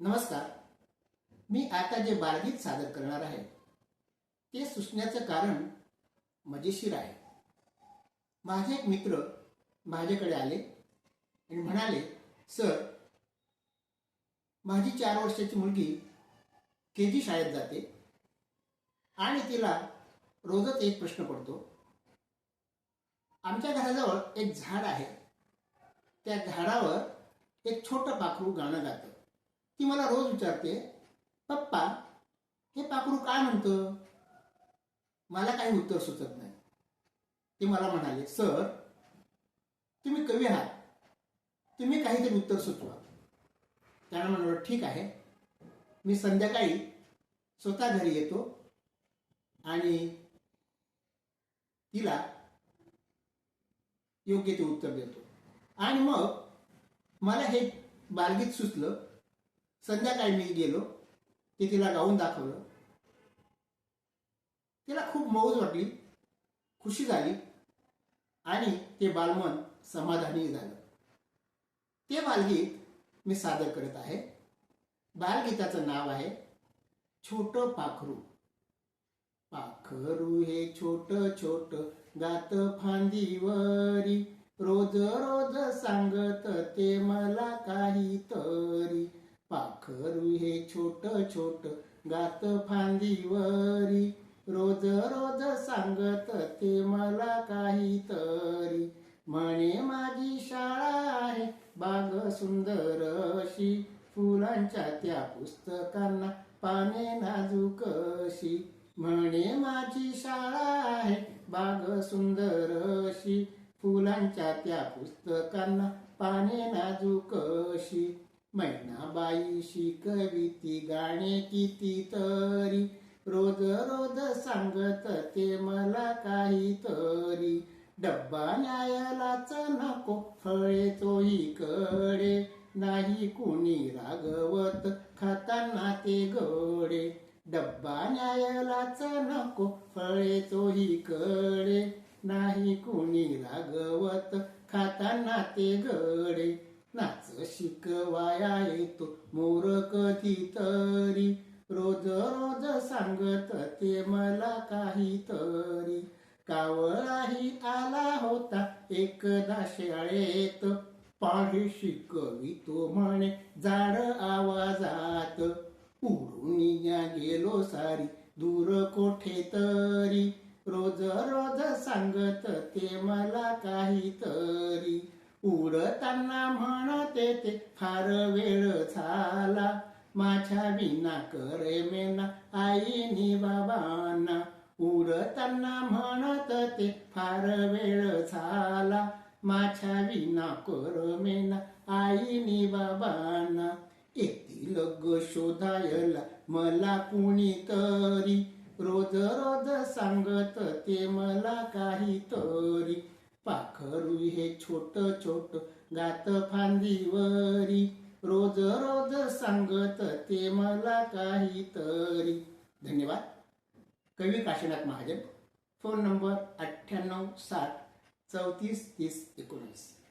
नमस्कार. मी आता जे बालगीत सादर करणार आहे ते सुचण्याचं कारण मजेशीर आहे. माझे एक मित्र माझ्याकडे आले आणि म्हणाले सर माझी चार वर्षाची मुलगी के जी शाळेत जाते आणि तिला रोजच एक प्रश्न पडतो. आमच्या घराजवळ एक झाड आहे. त्या झाडावर एक छोटं पाखरू गाणं गातं. ती मला रोज विचारते पप्पा हे पाखरू काय म्हणतं? मला काही उत्तर सुचत नाही. ते मला म्हणाले सर तुम्ही कवी आहात. तुम्ही काहीतरी उत्तर सुचवा. त्यानं म्हणलं ठीक आहे. मी संध्याकाळी स्वतः घरी येतो आणि तिला योग्य ते उत्तर देतो. आणि मग मला हे बालगीत सुचलं संध्याकाळी मी गेलो ते तिला गाऊन दाखवलं. तिला खूप मौज वाटली खुशी झाली आणि ते बालमन समाधानी झालं. ते बालगीत मी सादर करत आहे. बालगीताचं नाव आहे छोट पाखरू. पाखरू हे छोट छोट गात फांदीवरी. रोज रोज सांगत ते मला काहीतरी. पाखरू हे छोट छोट गात फांदीवरी. रोज रोज सांगत ते मला काहीतरी. म्हणे माझी शाळा आहे बाग सुंदर अशी. फुलांच्या त्या पुस्तकांना पाने नाजूक अशी. म्हणे माझी शाळा आहे बाग सुंदर अशी. फुलांच्या त्या पुस्तकांना पाने नाजूक अशी. मैनाबाई शिकविती गाणे किती तरी. रोज रोज सांगत ते मला काहीतरी. डब्बा न्यायालाच नको फळे चोहीकडे. नाही कुणी रागवत खाताना ते गोडे डब्बा न्यायालाच नको फळे चोहीकडे. नाही कुणी रागवत खाताना ते गडे नाच शिकवाया येतो मोर कधी तरी रोज रोज सांगत ते मला काहीतरी. कावळाही आला होता एकदा शाळेत. पाढे शिकवितो म्हणे जाड आवाजात. उडून या गेलो सारी दूर कोठे तरी. रोज रोज सांगत ते मला काहीतरी. उडताना म्हणते ते फार वेळ झाला. माझ्या विना करे मेना आईनी बाबांना. उडताना म्हणत ते फार वेळ झाला. माझ्या विना कर मेना आईनी बाबांना. येतील ग शोधायला मला कुणीतरी. रोज रोज सांगत ते मला काहीतरी. पाखरू हे छोट छोट गात फांदीवरी. रोज रोज सांगत ते मला काहीतरी. धन्यवाद. कवी काशीनाथ महाजन. फोन नंबर अठ्ठ्याण्णव साठ चौतीस तीस एकोणीस.